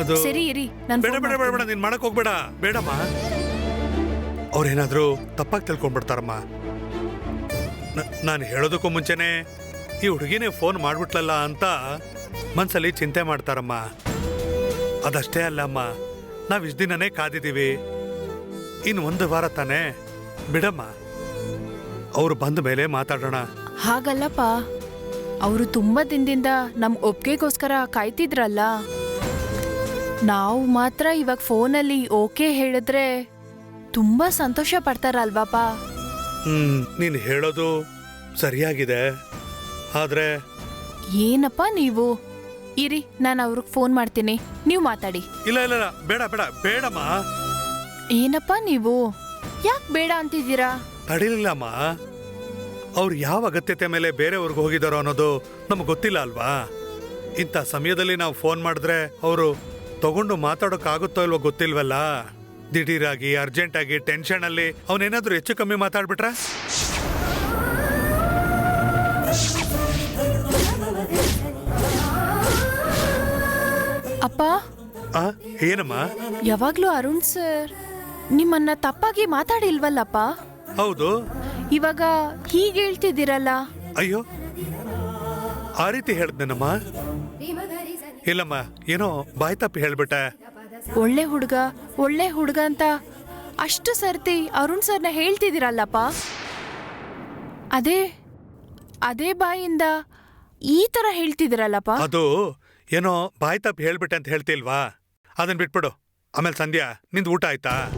ಅದು ಸರಿ ಇರಿ ನಾನು ಬೇಡ ಬೇಡ ಬೇಡ ಬೇಡ ನೀನ್ ಮಾಡಕ್ ಹೋಗ್ಬೇಡ ಬೇಡಮ್ಮ. ಅವ್ರೇನಾದ್ರೂ ತಪ್ಪಾಗಿ ತಿಳ್ಕೊಂಡ್ಬಿಡ್ತಾರಮ್ಮ. ನಾನು ಹೇಳೋದಕ್ಕೂ ಮುಂಚೆನೆ ಈ ಹುಡುಗಿನೇ ಫೋನ್ ಮಾಡ್ಬಿಟ್ಲಲ್ಲ ಅಂತ ಮನ್ಸಲ್ಲಿ ಚಿಂತೆ ಮಾಡ್ತಾರಮ್ಮ. ಅದಷ್ಟೇ ಅಲ್ಲ ಅಮ್ಮ ನಾವ್ ಇಷ್ಟ ದಿನನೇ ಕಾದಿದ್ದೀವಿ. ಇನ್ನು ಒಂದು ವಾರ ತಾನೇ ಬಿಡಮ್ಮ. ಅವ್ರು ಬಂದ ಮೇಲೆ ಮಾತಾಡೋಣ. ಹಾಗಲ್ಲಪ್ಪ ಅವರು ತುಂಬಾ ದಿನದಿಂದ ನಮ್ ಒಪ್ಗೆಗೋಸ್ಕರ ಕಾಯ್ತಿದ್ರಲ್ಲ. ನಾವು ಮಾತ್ರ ಇವಾಗ ಫೋನಲ್ಲಿ ಓಕೆ ಹೇಳಿದ್ರೆ ತುಂಬಾ ಸಂತೋಷ ಪಡ್ತಾರಲ್ವಾಪ ಹ್ಮ್ ನೀನ್ ಹೇಳೋದು ಸರಿಯಾಗಿದೆ. ಆದ್ರೆ ಏನಪ್ಪ ನೀವು? ಇರಿ ನಾನು ಅವ್ರಿಗೆ ಫೋನ್ ಮಾಡ್ತೀನಿ. ನೀವು ಮಾತಾಡಿ. ಇಲ್ಲ ಇಲ್ಲ ಇಲ್ಲ ಬೇಡ ಬೇಡ ಬೇಡಮ್ಮ. ಏನಪ್ಪ ನೀವು? ಯಾಕೆ ಬೇಡ ಅಂತಿದ್ದೀರಾ? ತಡಿಲಿಲ್ಲಮ್ಮ. ಅವ್ರು ಯಾವ ಅಗತ್ಯತೆ ಮೇಲೆ ಬೇರೆಯವ್ರಿಗೆ ಹೋಗಿದಾರೋ ಅನ್ನೋದು ನಮ್ಗೆ ಗೊತ್ತಿಲ್ಲ ಅಲ್ವಾ? ಇಂಥ ಸಮಯದಲ್ಲಿ ನಾವು ಫೋನ್ ಮಾಡಿದ್ರೆ ಅವರು ತಗೊಂಡು ಮಾತಾಡೋಕ್ಕಾಗುತ್ತೋ ಇಲ್ವೋ ಗೊತ್ತಿಲ್ವಲ್ಲ? ದಿಢೀರಾಗಿ ಅರ್ಜೆಂಟಾಗಿ ಟೆನ್ಷನಲ್ಲಿ. ಅವನೇನಾದರೂ ಹೆಚ್ಚು ಕಮ್ಮಿ ಮಾತಾಡ್ಬಿಟ್ರ? ಅಪ್ಪ? ಆ ಏನಮ್ಮ? ಯಾವಾಗ್ಲೂ ಅರುಣ್ ಸರ್ ನಿಮ್ಮನ್ನ ತಪ್ಪಾಗಿ ಮಾತಾಡಿಲ್ವಲ್ಲಪ್ಪ? ಹೌದು. ಇವಾಗ ಹೀಗೆ ಹೇಳ್ತಿದ್ದೀರಲ್ಲ? ಅಯ್ಯೋ. ಆ ರೀತಿ ಹೇಳ್ದೇನಮ್ಮ ಇಲ್ಲಮ್ಮ ಏನೋ ಬಾಯ್ ತಪ್ಪಿ ಹೇಳ್ಬಿಟ್ಟೆ. ಒಳ್ಳೆ ಹುಡುಗ ಒಳ್ಳೆ ಹುಡುಗ ಅಂತ. ಅಷ್ಟು ಸರ್ತಿ ಅರುಣ್ ಸರ್ನ ಹೇಳ್ತಿದ್ದೀರಲ್ಲಪ್ಪ? ಅದೇ ಅದೇ ಬಾಯಿಂದ ಈ ತರ ಹೇಳ್ತಿದ್ದೀರಲ್ಲಪ್ಪ? ಅದು ಏನೋ ಬಾಯ್ ತಪ್ಪಿ ಹೇಳ್ಬಿಟ್ಟೆ ಅಂತ ಹೇಳ್ತಿಲ್ವಾ? ಅದನ್ನ ಬಿಟ್ಬಿಡು. ಆಮೇಲೆ ಸಂಧ್ಯಾ ನಿಂದು ಊಟ ಆಯ್ತಾ?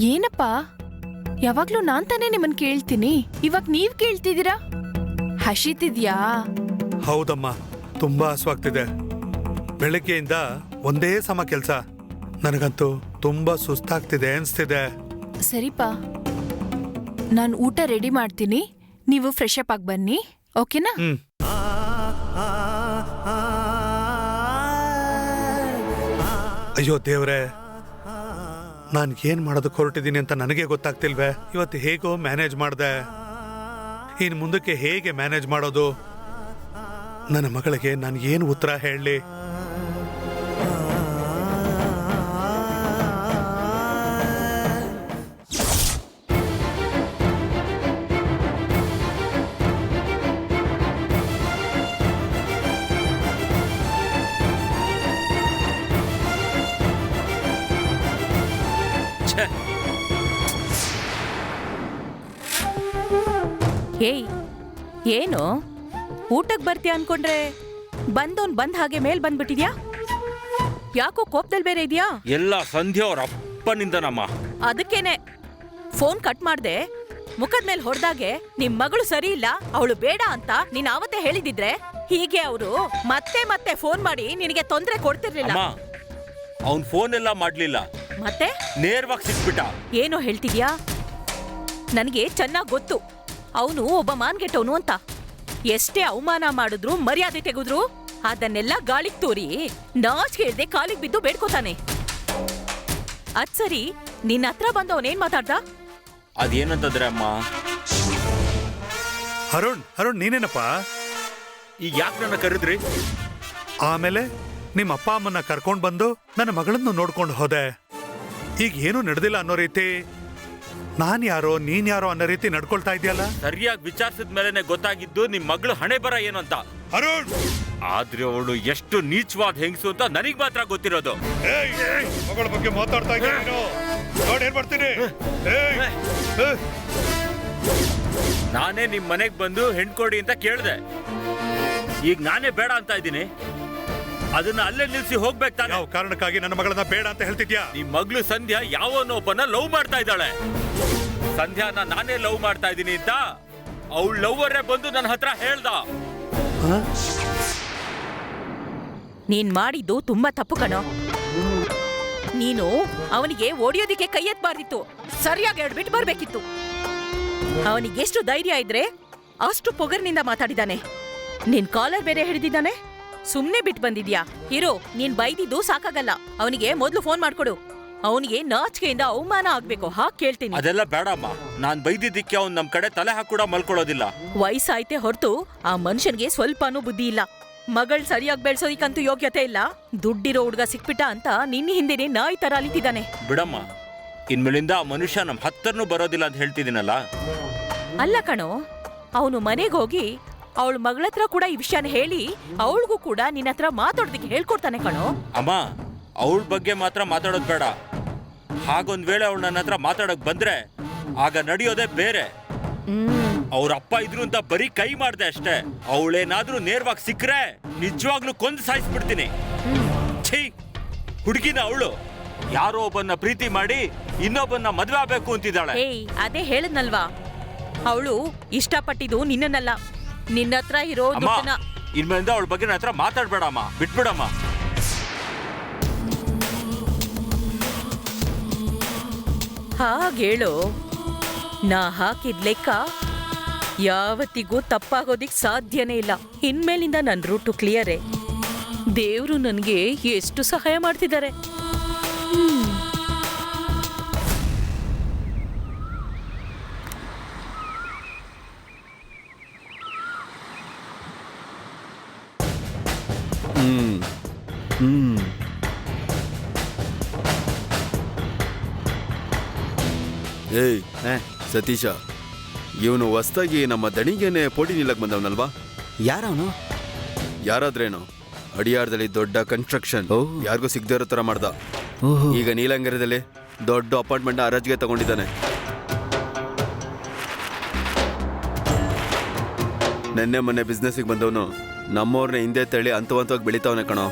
ಏನಪ್ಪ? ಯಾವಾಗ್ಲೂ ನಾನ್ ತಾನೇ ನಿಮ್ಮನ್ ಕೇಳ್ತೀನಿ. ಇವಾಗ ನೀವ್ ಕೇಳ್ತಿದ್ದೀರಾ? ಹಸಿತಿದ್ಯಾ? ಹೌದಮ್ಮ ತುಂಬಾ ಹಸುವಾಗ್ತಿದೆ. ಬೆಳಗ್ಗೆಯಿಂದ ಒಂದೇ ಸಮ ಕೆಲಸ. ನನಗಂತೂ ತುಂಬಾ ಸುಸ್ತಾಗ್ತಿದೆ ಅನ್ಸ್ತಿದೆ. ಸರಿಪಾ. ನಾನು ಊಟ ರೆಡಿ ಮಾಡ್ತೀನಿ. ನೀವು ಫ್ರೆಶ್ ಅಪ್ ಆಗಿ ಬನ್ನಿ. ಓಕೆನಾ? ಹ್ಮ್. ಅಯ್ಯೋ ದೇವ್ರೆ. ನಾನು ಏನ್ ಮಾಡೋದಕ್ಕೆ ಹೊರಟಿದ್ದೀನಿ ಅಂತ ನನಗೆ ಗೊತ್ತಾಗ್ತಿಲ್ವೇ? ಇವತ್ತು ಹೇಗೋ ಮ್ಯಾನೇಜ್ ಮಾಡ್ದೆ. ಇನ್ನು ಮುಂದಕ್ಕೆ ಹೇಗೆ ಮ್ಯಾನೇಜ್ ಮಾಡೋದು? ನನ್ನ ಮಗಳಿಗೆ ನಾನು ಏನು ಉತ್ತರ ಹೇಳಲಿ ಏಯ್ ಏನು? ಊಟಕ್ಕೆ ಬರ್ತೀಯ ಅನ್ಕೊಂಡ್ರೆ ಬಂದೋನ್ ಬಂದ್ ಹಾಗೆ ಮೇಲ್ ಬಂದ್ಬಿಟ್ಟಿದ್ಯಾ? ಯಾಕೋ ಕೋಪದಲ್ಲಿ ಬೇರೆ ಇದೆಯಾ? ಎಲ್ಲ ಸಂಧ್ಯಾ ಅವ್ರ ಅಪ್ಪನಿಂದನಮ್ಮ ಅದಕ್ಕೇನೆ. ಫೋನ್ ಕಟ್ ಮಾಡ್ದೆ. ಮುಖದ ಮೇಲೆ ಹೊಡೆದಾಗೆ ನಿಮ್ ಮಗಳು ಸರಿ ಇಲ್ಲ ಅವಳು ಬೇಡ ಅಂತ ನೀನ್ ಆವತ್ತೇ ಹೇಳಿದಿದ್ರೆ ಹೀಗೆ ಅವರು ಮತ್ತೆ ಮತ್ತೆ ಫೋನ್ ಮಾಡಿ ನಿನಗೆ ತೊಂದರೆ ಕೊಡ್ತಿರ್ಲಿಲ್ಲ. ಅಮ್ಮ ಅವನ್ ಫೋನ್ ಎಲ್ಲ ಮಾಡ್ಲಿಲ್ಲ. ಮತ್ತೆ? ನೇರವಾಗಿ ಸಿಕ್ಬಿಟ್ಟ. ಏನೋ ಹೇಳ್ತಿದ್ಯಾ? ನನಗೆ ಚೆನ್ನಾಗ್ ಗೊತ್ತು. ಅವನು ಒಬ್ಬ ಮಾನ್ಗೆಟ್ಟವನು ಅಂತ. ಎಷ್ಟೇ ಅವಮಾನ ಮಾಡಿದ್ರು ಮರ್ಯಾದೆ ತೆಗೆದ್ರು ಅದನ್ನೆಲ್ಲ ಗಾಳಿಗೆ ತೋರಿ ನಾಚ್ ಹೇಳ್ದೆ ಕಾಲಿಗೆ ಬಿದ್ದು ಬೇಡ್ಕೋತಾನೆ. ಅದ್ ಸರಿ ನಿನ್ನ ಹತ್ರ ಬಂದವನೇನ್ ಮಾತಾಡ್ದ? ಅದೇನಂತಂದ್ರೆ ಅಮ್ಮ? ಹರುಣ್ ಹರುಣ್ ನೀನೇನಪ್ಪ? ಈಗ ಯಾಕೆ ನನ್ನ ಕರೆದ್ರಿ? ಆಮೇಲೆ ನಿಮ್ಮ ಅಪ್ಪ ಅಮ್ಮನ್ನ ಕರ್ಕೊಂಡು ಬಂದು ನನ್ನ ಮಗಳನ್ನು ನೋಡ್ಕೊಂಡು ಹೋದೆ. ಈಗ ಏನು ನಡೆದಿಲ್ಲ ಅನ್ನೋ ರೀತಿ ನಾನ್ ಯಾರೋ ನೀನ್ ಯಾರೋ ಅನ್ನೋ ರೀತಿ ನಡ್ಕೊಳ್ತಾ ಇದೆಯಲ್ಲ? ಸರಿಯಾಗಿ ವಿಚಾರಿಸಿದ ಮೇಲೆನೆ ಗೊತ್ತಾಗಿದ್ದು ನಿಮ್ ಮಗಳು ಹಣೆ ಬರ ಏನು ಅಂತ. ಅರುಣ್! ಆದ್ರೆ ಅವಳು ಎಷ್ಟು ನೀಚವಾದ ಹೆಂಗಸು ಅಂತ ನನಗ್ ಮಾತ್ರ ಗೊತ್ತಿರೋದು. ಏಯ್, ಏಯ್, ಮಗಳ ಬಗ್ಗೆ ಮಾತಾಡ್ತಾ ಇದ್ದೀನಿ ನೀನು? ನೋಡಿ ಏನ್ ಮಾಡ್ತೀನಿ? ಏಯ್, ಏಯ್. ನಾನೇ ನಿಮ್ ಮನೆಗ್ ಬಂದು ಹೆಣ್ಕೊಡಿ ಅಂತ ಕೇಳ್ದೆ. ಈಗ ನಾನೇ ಬೇಡ ಅಂತ ಇದ್ದೀನಿ. ಅದನ್ನ ಅಲ್ಲೇ ನಿಲ್ಸಿ ಹೋಗ್ಬೇಕು ತಾನೆ. ಯಾವ ಕಾರಣಕ್ಕಾಗಿ ನನ್ನ ಮಗಳನ್ನ ಬೇಡ ಅಂತ ಹೇಳ್ತಿದ್ಯಾ? ನಿಮ್ ಮಗಳು ಸಂಧ್ಯಾ ಯಾವನೊಬ್ಬನ ಲವ್ ಮಾಡ್ತಾ ಇದ್ದಾಳೆ. ಸಂಧ್ಯಾನ ನಾನೇ ಲವ್ ಮಾಡ್ತಾ ಇದ್ದೀನಿ ಅಂತ ಅವಳು ಲವ್ವರೇ ಬಂದು ನನ್ನ ಹತ್ರ ಹೇಳ್ದ. ನೀನ್ ಮಾಡಿದ್ದು ತುಂಬಾ ತಪ್ಪು ಕಣೋ. ನೀನು ಅವನಿಗೆ ಓಡಿಯೋದಿಕ್ಕೆ ಕೈ ಎತ್ಬಾರ್ದಿತ್ತು. ಸರಿಯಾಗಿ ಎಡ್ಬಿಟ್ಟು ಬರ್ಬೇಕಿತ್ತು. ಅವನಿಗೆಷ್ಟು ಧೈರ್ಯ ಇದ್ರೆ ಅಷ್ಟು ಪೊಗರ್ನಿಂದ ಮಾತಾಡಿದಾನೆ. ನಿನ್ ಕಾಲರ್ ಬೇರೆ ಹಿಡಿದಿದ್ದಾನೆ. ಸುಮ್ನೆ ಬಿಟ್ ಬಂದಿದ್ಯಾ? ಹೀರೋ ನೀನ್ ಬೈದಿದ್ದು ಸಾಕಾಗಲ್ಲ. ಅವನಿಗೆ ಮೊದ್ಲು ಫೋನ್ ಮಾಡ್ಕೊಡು. ಅವನಿಗೆ ನಾಚಿಕೆಯಿಂದ ಅವಮಾನ ಆಗ್ಬೇಕು ಹಾ ಕೇಳ್ತೀನಿ. ಅದೆಲ್ಲ ಬೇಡಮ್ಮ. ನಾನ್ ಬೈದಿದ್ದಕ್ಕೆ ಅವ್ನ್ ನಮ್ ಕಡೆ ತಲೆ ಹಾಕೂಡ ಮಲ್ಕೊಳ್ಳೋದಿಲ್ಲ. ವಯಸ್ಸಾಯ್ತೆ ಹೊರತು ಆ ಮನುಷ್ಯನ್ಗೆ ಸ್ವಲ್ಪನೂ ಬುದ್ಧಿ ಇಲ್ಲ. ಮಗಳ್ ಸರಿಯಾಗಿ ಬೆಳ್ಸೋದಿಕ್ಕಂತೂ ಯೋಗ್ಯತೆ ಇಲ್ಲ. ದುಡ್ಡಿರೋ ಹುಡ್ಗ ಸಿಕ್ಬಿಟ್ಟ ಅಂತ ನಿನ್ನ ಹಿಂದೆನೆ ನಾಯಿ ತರ ಅಲಿತಿದ್ದಾನೆ. ಬಿಡಮ್ಮ. ಇನ್ಮೇಲಿಂದ ಆ ಮನುಷ್ಯ ನಮ್ ಹತ್ತರ್ನು ಬರೋದಿಲ್ಲ ಅಂತ ಹೇಳ್ತಿದ್ದೀನಲ್ಲ? ಅಲ್ಲ ಕಣೋ ಅವನು ಮನೆಗೆ ಹೋಗಿ ಅವಳ ಮಗಳತ್ರ ಕೂಡ ಈ ವಿಷಯನ ಹೇಳಿ ಅವಳಿಗೂ ಕೂಡ ನಿನ್ನ ಹತ್ರ ಮಾತಾಡೋದಕ್ಕೆ ಹೇಳ್ಕೊಡ್ತಾನೆ ಕಣೋ. ಅಮ್ಮ ಅವಳ ಬಗ್ಗೆ ಮಾತ್ರ ಮಾತಾಡೋದು ಬೇಡ. ಹಾಗೊಂದ್ ವೇಳೆ ಅವಳು ನನ್ನ ಹತ್ರ ಮಾತಾಡಕ್ ಬಂದ್ರೆ ಆಗ ನಡೆಯೋದೇ ಬೇರೆ. ಅವ್ರ ಅಪ್ಪ ಇದ್ರು ಅಂತ ಬರೀ ಕೈ ಮಾಡ್ದೆ ಅಷ್ಟೇ. ಅವಳೇನಾದ್ರೂ ನೇರವಾಗಿ ಸಿಕ್ಕ್ರೆ ನಿಜವಾಗ್ಲೂ ಕೊಂದು ಸಾಯಿಸ್ಬಿಡ್ತೀನಿ. ಛೀ ಹುಡುಗಿನ ಅವಳು. ಯಾರೋ ಒಬ್ಬನ್ನ ಪ್ರೀತಿ ಮಾಡಿ ಇನ್ನೊಬ್ಬನ್ನ ಮದ್ವೆ ಆಗ್ಬೇಕು ಅಂತಿದ್ದಾಳೆ. ಏಯ್ ಅದೇ ಹೇಳದ್ನಲ್ವಾ? ಅವಳು ಇಷ್ಟಪಟ್ಟಿದ್ದು ನಿನ್ನನ್ನಲ್ಲ. ನಿನ್ನ ಹತ್ರ ಇರೋ ಅಮ್ಮ ದುಡ್ಡನ್ನ ಇನ್ಮೇಲಿಂದ ಅವಳ ಬಗ್ಗೆ ನನ್ನ ಹತ್ರ ಮಾತಾಡ್ಬೇಡಮ್ಮ ಬಿಟ್ಬಿಡಮ್ಮ. ಹಾಗೇಳು ನಾ ಹಾಕಿದ ಲೆಕ್ಕ ಯಾವತ್ತಿಗೂ ತಪ್ಪಾಗೋದಿಕ್ ಸಾಧ್ಯನೇ ಇಲ್ಲ. ಇನ್ಮೇಲಿಂದ ನನ್ನ ರೂಟು ಕ್ಲಿಯರೇ ದೇವರು ನನಗೆ ಎಷ್ಟು ಸಹಾಯ ಮಾಡ್ತಿದ್ದಾರೆ. ಹ್ಮ್. ಏಯ್ ಸತೀಶ ಇವನು ಹೊಸ್ದಾಗಿ ನಮ್ಮ ದಣಿಗೆನೆ ಪೋಟಿ ನಿಲ್ಲಕ್ ಬಂದವನಲ್ವಾ? ಯಾರವನು ಯಾರಾದ್ರೇನು? ಅಡಿಯಾರದಲ್ಲಿ ದೊಡ್ಡ ಕನ್ಸ್ಟ್ರಕ್ಷನ್ ಯಾರಿಗೂ ಸಿಗದೇ ಇರೋ ತರ ಮಾಡ್ದ. ಈಗ ನೀಲಂಗರದಲ್ಲಿ ದೊಡ್ಡ ಅಪಾರ್ಟ್ಮೆಂಟ್ ಹರಾಜ್ಗೆ ತಗೊಂಡಿದ್ದಾನೆ. ನೆನ್ನೆ ಮೊನ್ನೆ ಬಿಸ್ನೆಸ್ಗೆ ಬಂದವನು ನಮ್ಮವ್ರನ್ನ ಹಿಂದೆ ತಳ್ಳಿ ಹಂತವಂತವಾಗಿ ಬೆಳಿತಾವನೆ ಕಣೋ.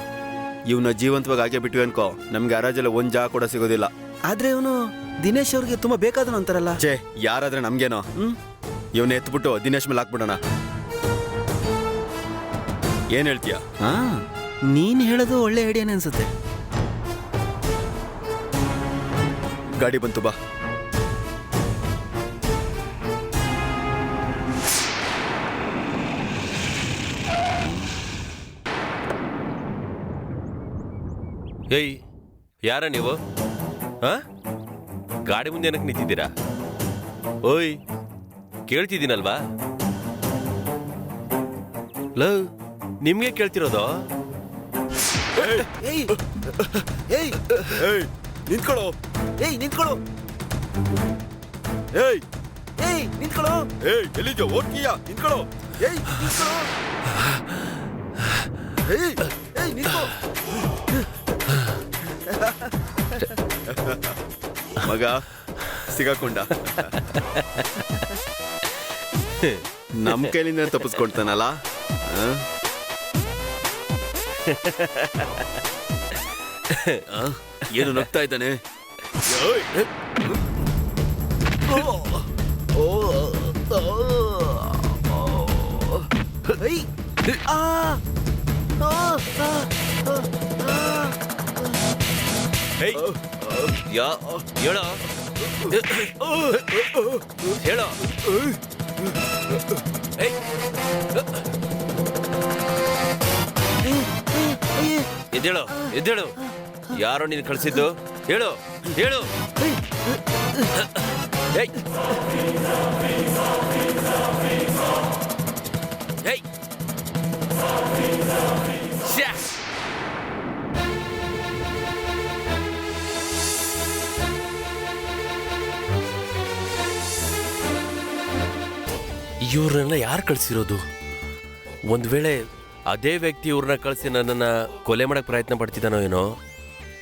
ಇವನ ಜೀವಂತವಾಗಿ ಹಾಕಿ ಬಿಟ್ವಿ ಅನ್ಕೋ. ನಮ್ಗೆ ಹರಾಜಲ್ಲಿ ಒಂದ್ ಜಾಗ ಕೂಡ ಸಿಗೋದಿಲ್ಲ. ಆದ್ರೆ ಇವನು ದಿನೇಶ್ ಅವ್ರಿಗೆ ತುಂಬಾ ಬೇಕಾದನು ಅಂತಾರಲ್ಲ. ಛೇ ಯಾರಾದ್ರೆ ನಮ್ಗೇನೋ? ಹ್ಮ್? ಇವನ್ನ ಎತ್ಬಿಟ್ಟು ದಿನೇಶ್ ಮೇಲೆ ಹಾಕ್ಬಿಡೋಣ. ಏನ್ ಹೇಳ್ತೀಯ? ಹಾ ನೀನ್ ಹೇಳೋದು ಒಳ್ಳೆ ಐಡಿಯಾನೇ ಅನ್ಸುತ್ತೆ. ಗಾಡಿ ಬಂತು ಬಾ. ಏಯ್ ಯಾರ ನೀವು? ಹಾ? ಗಾಡಿ ಮುಂದೆ ಏನಕ್ಕೆ ನಿಂತಿದ್ದೀರಾ? ಓಯ್ ಕೇಳ್ತಿದ್ದೀನಲ್ವಾ? ಲವ್ ನಿಮಗೆ ಕೇಳ್ತಿರೋದು? ಏಯ್ ಏಯ್ ಏಯ್ ನಿಂತ್ಕೊಳ್ಳೋ. ಏಯ್ ನಿಂತ್ಕೊಳ್ಳೋ. ಏಯ್ ಏಯ್ ನಿಂತ್ಕೊಳ್ಳೋ. ಏಯ್ ಎಲ್ಲಿದ್ಯೋ ಓಡ್ತೀಯಾ? ನಿಂತ್ಕೊಳ್ಳೋ. ಏಯ್ ನಿಂತ್ಕೊಳ್ಳೋ. ಏಯ್ ಏಯ್ ನಿಂತ್ಕೊ. ಮಗ ಸಿಗಾಕೊಂಡ ನಮ್ ಕೈಲಿಂದ ತಪ್ಪಿಸ್ಕೊಳ್ತಾನಲ್ಲ ಆ? ಆ? ಏನು ನಗ್ತಾ ಇದ್ದಾನೆ ಓ ಆ ಆ ಆ ಏಯ್ ಯಾ ಹೇಳ. ಹೇಳೋ. ಎದ್ದೇಳು ಎದ್ದೇಳು. ಯಾರೋ ನೀನು ಕಳಿಸಿದ್ದು? ಹೇಳು ಹೇಳು. ಏಯ್. ಇವ್ರನ್ನ ಯಾರು ಕಳಿಸಿರೋದು? ಒಂದು ವೇಳೆ ಅದೇ ವ್ಯಕ್ತಿ ಇವ್ರನ್ನ ಕಳಿಸಿ ನನ್ನನ್ನು ಕೊಲೆ ಮಾಡೋಕ್ಕೆ ಪ್ರಯತ್ನ ಪಡ್ತಿದ್ದಾನೋ ಏನೋ,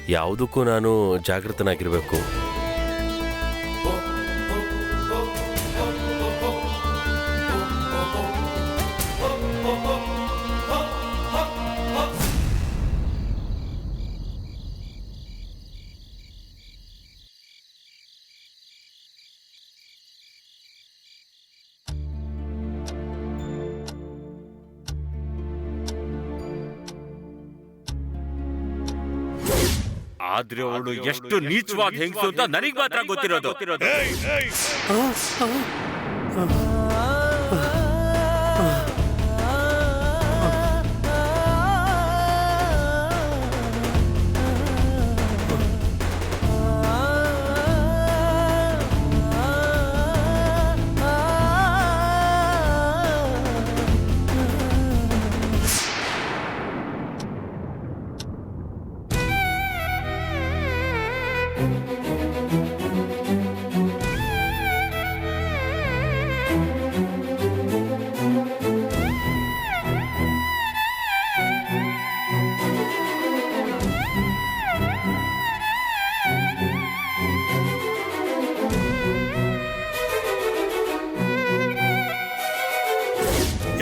ಯಾವುದಕ್ಕೂ ನಾನು ಜಾಗೃತನಾಗಿರಬೇಕು ಆದ್ರೆ ಅವಳು ಎಷ್ಟು ನೀಚವಾದ ಹೆಂಗಸು ಅಂತ ನನಗ್ ಮಾತ್ರ ಗೊತ್ತಿರೋದು.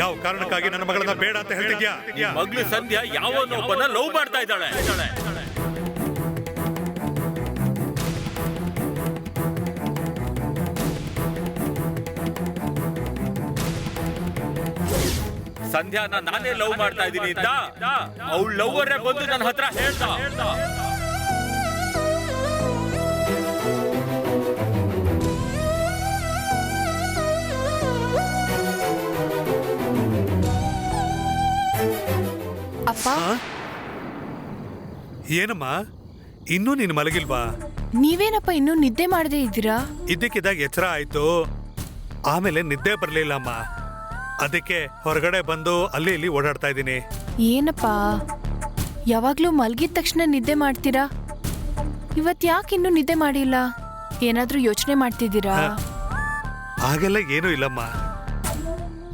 ಯಾವ ಕಾರಣಕ್ಕಾಗಿ ನನ್ನ ಮಗಳನ್ನ ಬೇಡ ಅಂತ ಹೇಳ್ತಿದ್ಯಾ? ಮಗಳು ಸಂಧ್ಯಾ ಯಾವನೊಬ್ಬನ ಲವ್ ಮಾಡ್ತಾ ಇದ್ದಾಳೆ. ಸಂಧ್ಯಾನ ನಾನೇ ಲವ್ ಮಾಡ್ತಾ ಇದ್ದೀನಿ ಅಂತ ಅವಳು ಲವ್ವರೇ ಬಂದು ನನ್ನ ಹತ್ರ ಹೇಳ್ದ ಏನಮ್ಮ? ಇನ್ನೂ ನೀನು ಮಲಗಿಲ್ವಾ? ನೀವೇನಪ್ಪ ಇನ್ನೂ ನಿದ್ದೆ ಮಾಡದೇ ಇದ್ದೀರಾ? ಇದ್ದಕ್ಕಿದ್ದಾಗ ಎಚ್ಚರ ಆಯ್ತು. ಆಮೇಲೆ ನಿದ್ದೆ ಬರಲಿಲ್ಲಮ್ಮ. ಅದಕ್ಕೆ ಹೊರಗಡೆ ಬಂದು ಅಲ್ಲಿ ಇಲ್ಲಿ ಓಡಾಡ್ತಾ ಇದ್ದೀನಿ. ಏನಪ್ಪ? ಯಾವಾಗ್ಲೂ ಮಲಗಿದ ತಕ್ಷಣ ನಿದ್ದೆ ಮಾಡ್ತೀರಾ? ಇವತ್ ಯಾಕೆ ಇನ್ನೂ ನಿದ್ದೆ ಮಾಡಿಲ್ಲ? ಏನಾದ್ರೂ ಯೋಚನೆ ಮಾಡ್ತಿದ್ದೀರಾ? ಹಾಗೆಲ್ಲ ಏನೂ ಇಲ್ಲಮ್ಮ.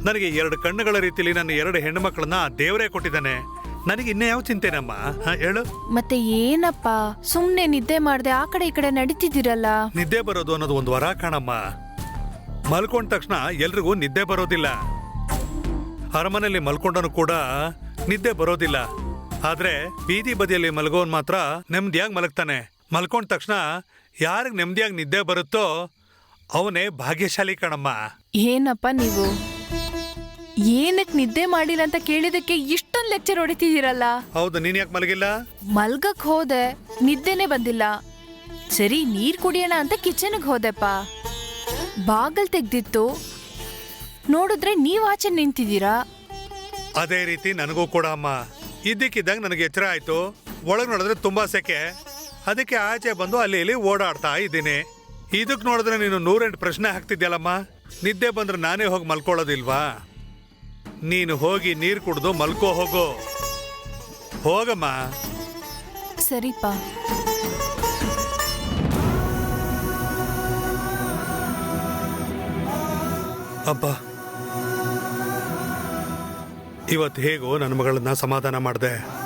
ನನಗೆ ಎರಡು ಕಣ್ಣುಗಳ ರೀತಿಯಲ್ಲಿ ನನ್ನ ಎರಡು ಹೆಣ್ಣು ಮಕ್ಕಳನ್ನ ದೇವರೇ ಕೊಟ್ಟಿದ್ದಾನೆ. ನನಗೆ ಇನ್ನೇ ಯಾವ ಚಿಂತೆನಮ್ಮ? ಹ, ಹೇಳು. ಮತ್ತೆ ಏನಪ್ಪ? ಸುಮ್ನೆ ನಿದ್ದೆ ಮಾಡದೆ ಆ ಕಡೆ ಈ ಕಡೆ ನಡೀತಿದ್ದೀರಲ್ಲ. ನಿದ್ದೆ ಬರೋದು ಅನ್ನೋದು ಒಂದು ವರ ಕಾಣಮ್ಮ. ಮಲ್ಕೊಂಡ ತಕ್ಷಣ ಎಲ್ರಿಗೂ ನಿದ್ದೆ ಬರೋದಿಲ್ಲ. ಅರಮನೆಯಲ್ಲಿ ಮಲ್ಕೊಂಡನು ಕೂಡ ನಿದ್ದೆ ಬರೋದಿಲ್ಲ. ಆದ್ರೆ ಬೀದಿ ಬದಿಯಲ್ಲಿ ಮಲಗೋನ್ ಮಾತ್ರ ನೆಮ್ಮದಿಯಾಗಿ ಮಲಗ್ತಾನೆ. ಮಲ್ಕೊಂಡ ತಕ್ಷಣ ಯಾರಿಗೆ ನೆಮ್ಮದಿಯಾಗಿ ನಿದ್ದೆ ಬರುತ್ತೋ ಅವನೇ ಭಾಗ್ಯಶಾಲಿ ಕಣಮ್ಮ. ಏನಪ್ಪ ನೀವು? ಏನಕ್ ನಿದ್ದೆ ಮಾಡಿಲ್ಲ ಅಂತ ಕೇಳಿದಕ್ಕೆ ಇಷ್ಟೊಂದು ಲೆಕ್ಚರ್ ಹೊಡಿತಿದ್ದೀರಲ್ಲ? ಹೌದು ನೀನ್ ಯಾಕೆ ಮಲಗಿಲ್ಲ? ಮಲ್ಗಕ್ ಹೋದೆ ನಿದ್ದೆನೆ ಬಂದಿಲ್ಲ. ಸರಿ ನೀರ್ ಕುಡಿಯೋಣ ಅಂತ ಕಿಚನ್ಗೆ ಹೋದೆಪ್ಪ. ಬಾಗಲ್ ತೆಗ್ದಿತ್ತು. ನೋಡಿದ್ರೆ ನೀವ್ ಆಚೆ ನಿಂತಿದ್ದೀರಾ? ಅದೇ ರೀತಿ ನನಗೂ ಕೂಡ ಅಮ್ಮ. ಇದ್ದಕ್ಕಿದ್ದಾಗ ನನಗೆ ಎಚ್ಚರ ಆಯ್ತು. ಒಳಗೆ ನೋಡಿದ್ರೆ ತುಂಬಾ ಸೆಕೆ. ಅದಕ್ಕೆ ಆಚೆ ಬಂದು ಅಲ್ಲಿ ಇಲ್ಲಿ ಓಡಾಡ್ತಾ ಇದ್ದೀನಿ. ಇದಕ್ ನೋಡಿದ್ರೆ ನೀನು ನೂರೆಂಟು ಪ್ರಶ್ನೆ ಹಾಕ್ತಿದ್ಯಲ್ಲಮ್ಮ. ನಿದ್ದೆ ಬಂದ್ರೆ ನಾನೇ ಹೋಗಿ ಮಲ್ಕೊಳ್ಳೋದಿಲ್ವಾ? ನೀನು ಹೋಗಿ ನೀರು ಕುಡ್ದು ಮಲ್ಕೋ ಹೋಗೋ. ಹೋಗಮ್ಮ. ಸರಿಪಾ ಅಬ್ಬ. ಇವತ್ತು ಹೇಗೋ ನನ್ನ ಮಗಳನ್ನ ಸಮಾಧಾನ ಮಾಡಿದೆ.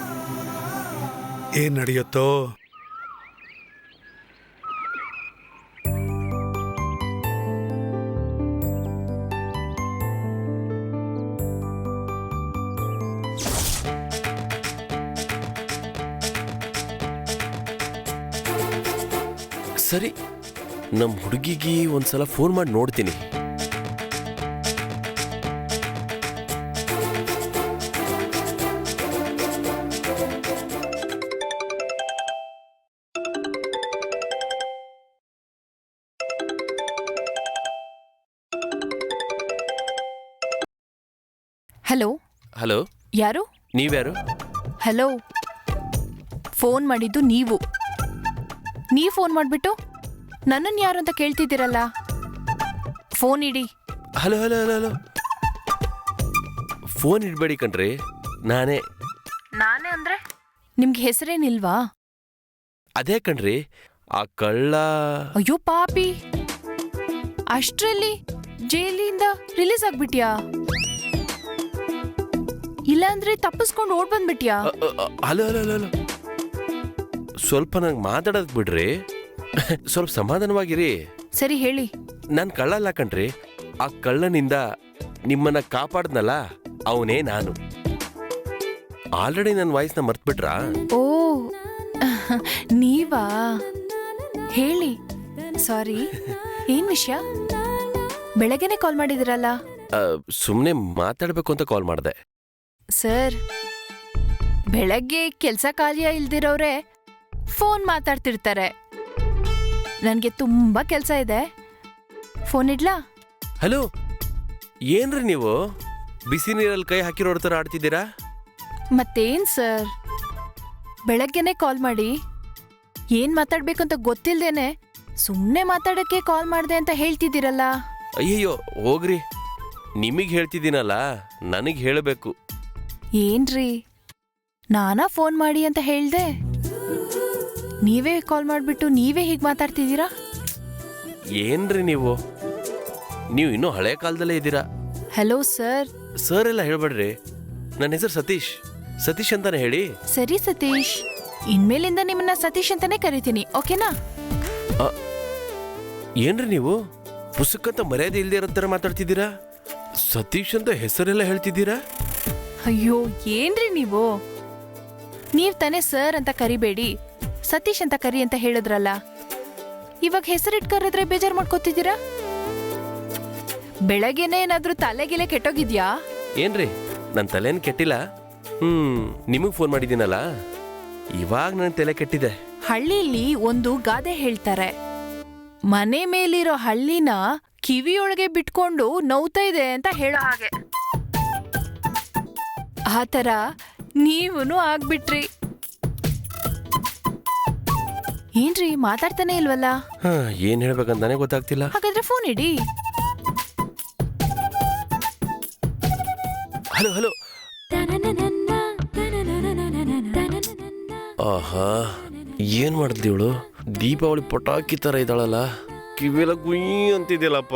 ಏನ್ ನಡೆಯುತ್ತೋ? ಸರಿ ನಮ್ಮ ಹುಡುಗಿಗೆ ಒಂದ್ಸಲ ಫೋನ್ ಮಾಡಿ ನೋಡ್ತೀನಿ. ಹಲೋ? ಹಲೋ? ಯಾರು? ನೀವ್ಯಾರು? ಹಲೋ? ಫೋನ್ ಮಾಡಿದ್ದು ನೀವು. ನೀವು ಫೋನ್ ಮಾಡ್ಬಿಟ್ಟು ನನ್ನನ್ ಯಾರು ಅಂತ ಕೇಳ್ತಿದ್ದೀರಲ್ಲ? ಫೋನ್ ಇಡಿ. Hello hello hello hello. Phone ಇಡ್ಬೇಡಿ ಕಣ್ರಿ. ನಾನೇ. ನಾನೇ ಅಂದ್ರೆ? ನಿಮ್ಗೆ ಹೆಸರೇನಿಲ್ವಾ? ಅದೇ ಕಣ್ರಿ. ಆ ಕಳ್ಳ. ಅಯ್ಯೋ ಪಾಪಿ. ಅಷ್ಟ್ರಲ್ಲಿ ಜೈಲಿಂದ ರಿಲೀಸ್ ಆಗ್ಬಿಟ್ಯಾ? ಇಲ್ಲಾಂದ್ರೆ ತಪ್ಪಿಸ್ಕೊಂಡು ಓಡ್ ಬಂದ್ಬಿಟ್ಯಾ? ಅ, ಅ, ಅ, ಹಲೋ ಹಲೋ ಹಲೋ ಹಲೋ. ಸ್ವಲ್ಪ ನಂಗೆ ಮಾತಾಡೋದ್ ಬಿಡ್ರಿ. ಸ್ವಲ್ಪ ಸಮಾಧಾನವಾಗಿರಿ. ಸರಿ ಹೇಳಿ. ನಾನು ಕಳ್ಳಲ್ಲ ಕಣ್ರಿ. ಆ ಕಳ್ಳನಿಂದ ನಿಮ್ಮನ್ನ ಕಾಪಾಡ್ದಲ್ಲ ಅವನೇ ನಾನು. ಆಲ್ರೆಡಿ ನನ್ನ ವಾಯ್ಸ್ನ ಮರ್ತ್ಬಿಟ್ರಾ? ಓ ನೀವಾ? ಹೇಳಿ. ಸಾರಿ ಏನ್ ವಿಷಯ? ಬೆಳಗ್ಗೆನೆ ಕಾಲ್ ಮಾಡಿದಿರಲ್ಲ? ಸುಮ್ಮನೆ ಮಾತಾಡ್ಬೇಕು ಅಂತ ಕಾಲ್ ಮಾಡಿದೆ. ಸರ್ ಬೆಳಗ್ಗೆ ಕೆಲಸ ಕಾರ್ಯ ಇಲ್ದಿರೋರೆ ಫೋನ್ ಮಾತಾಡ್ತಿರ್ತಾರೆ. ನನಗೆ ತುಂಬಾ ಕೆಲಸ ಇದೆ. ಫೋನ್ ಇಡ್ಲಾ? ಹಲೋ? ಏನ್ರಿ ನೀವು? ಬಿಸಿ ನೀರಲ್ಲಿ ಕೈ ಹಾಕಿರೋ ಥರ ಆಡ್ತಿದ್ದೀರಾ? ಮತ್ತೇನ್ ಸರ್? ಬೆಳಗ್ಗೆನೆ ಕಾಲ್ ಮಾಡಿ. ಏನ್ ಮಾತಾಡ್ಬೇಕಂತ ಅಂತ ಗೊತ್ತಿಲ್ದೇನೆ ಸುಮ್ಮನೆ ಮಾತಾಡಕ್ಕೆ ಕಾಲ್ ಮಾಡ್ದೆ ಅಂತ ಹೇಳ್ತಿದ್ದೀರಲ್ಲ? ಅಯ್ಯಯ್ಯೋ ಹೋಗ್ರಿ. ನಿಮಗೆ ಹೇಳ್ತಿದ್ದೀನಲ್ಲ ನನಗೆ ಹೇಳಬೇಕು. ಏನ್ರಿ? ನಾನಾ ಫೋನ್ ಮಾಡಿ ಅಂತ ಹೇಳ್ದೆ? ನೀವೇ ಕಾಲ್ ಮಾಡ್ಬಿಟ್ಟು ನೀವೇ ಹೀಗೆ ಮಾತಾಡ್ತಿದ್ದೀರಾ? ಏನ್ರಿ ನೀವು? ನೀವು ಇನ್ನೂ ಹಳೆ ಕಾಲದಲ್ಲೇ ಇದ್ದೀರಾ? ಹಲೋ ಸರ್ ಸರ್ ಎಲ್ಲ ಹೇಳ್ಬೇಡ್ರಿ. ನನ್ನ ಹೆಸರು ಸತೀಶ್. ಸತೀಶ್ ಅಂತಾನೆ ಹೇಳಿ. ಸರಿ ಸತೀಶ್. ಇನ್ಮೇಲಿಂದ ನಿಮ್ಮನ್ನ ಸತೀಶ್ ಅಂತಾನೆ ಕರಿತೀನಿ ಓಕೆನಾ? ಏನ್ರಿ ನೀವು? ಪುಸ್ತಕಂತ ಮರ್ಯಾದೆ ಇಲ್ದೇ ಇರೋ ಥರ ಮಾತಾಡ್ತಿದ್ದೀರಾ? ಸತೀಶ್ ಅಂತ ಹೆಸರೆಲ್ಲ ಹೇಳ್ತಿದ್ದೀರಾ? ಅಯ್ಯೋ ಏನ್ರಿ ನೀವು? ನೀವ್ ತಾನೇ ಸರ್ ಅಂತ ಕರಿಬೇಡಿ. ಸತೀಶ್ ಅಂತ ಕರಿ ಅಂತ ಹೇಳಿದ್ರಲ್ಲ. ಇವಾಗ ಹೆಸರಿಟ್ ಕರೆದ್ರೆ ಬೇಜಾರ್ ಮಾಡ್ಕೋತಿದ್ದೀರಾ? ಬೆಳಗ್ಗೆನೆ ಏನಾದ್ರೂ ತಲೆಗಿಲೆ ಕೆಟ್ಟೋಗಿದ್ಯಾ? ಏನ್ರಿ? ನನ್ನ ತಲೆನ್ ಕೆಟ್ಟಿಲ್ಲ. ಹ್ಮ್ ನಿಮಗ್ ಫೋನ್ ಮಾಡಿದ್ದೀನಲ್ಲ? ಇವಾಗ ನನ್ನ ತಲೆ ಕೆಟ್ಟಿದೆ. ಹಳ್ಳಿಲಿ ಒಂದು ಗಾದೆ ಹೇಳ್ತಾರೆ. ಮನೆ ಮೇಲಿರೋ ಹಳ್ಳಿನ ಕಿವಿಯೊಳಗೆ ಬಿಟ್ಕೊಂಡು ನೋವ್ತಾ ಇದೆ ಅಂತ ಹೇಳೋ ಹಾಗೆ. ಆತರ ನೀವೂ ಆಗ್ಬಿಟ್ರಿ. ಏನ್ರಿ ಮಾತಾಡ್ತಾನೆ ಇಲ್ವಲ್ಲ? ಹಾ ಏನ್ ಹೇಳ್ಬೇಕಂತಾನೆ ಗೊತ್ತಾಗ್ತಿಲ್ಲ. ಹಾಗಾದ್ರೆ ಫೋನ್ ಇಡಿ. Hello hello. ಆಹಾ ಏನ್ ಮಾಡ್ತಿವಳು ದೀಪಾವಳಿ ಪಟಾಕಿ ತರ ಇದ್ದಾಳಲ್ಲ ಕಿವಿಲ ಗುಯ್ ಅಂತಿದ್ಯಲ್ಲಪ್ಪ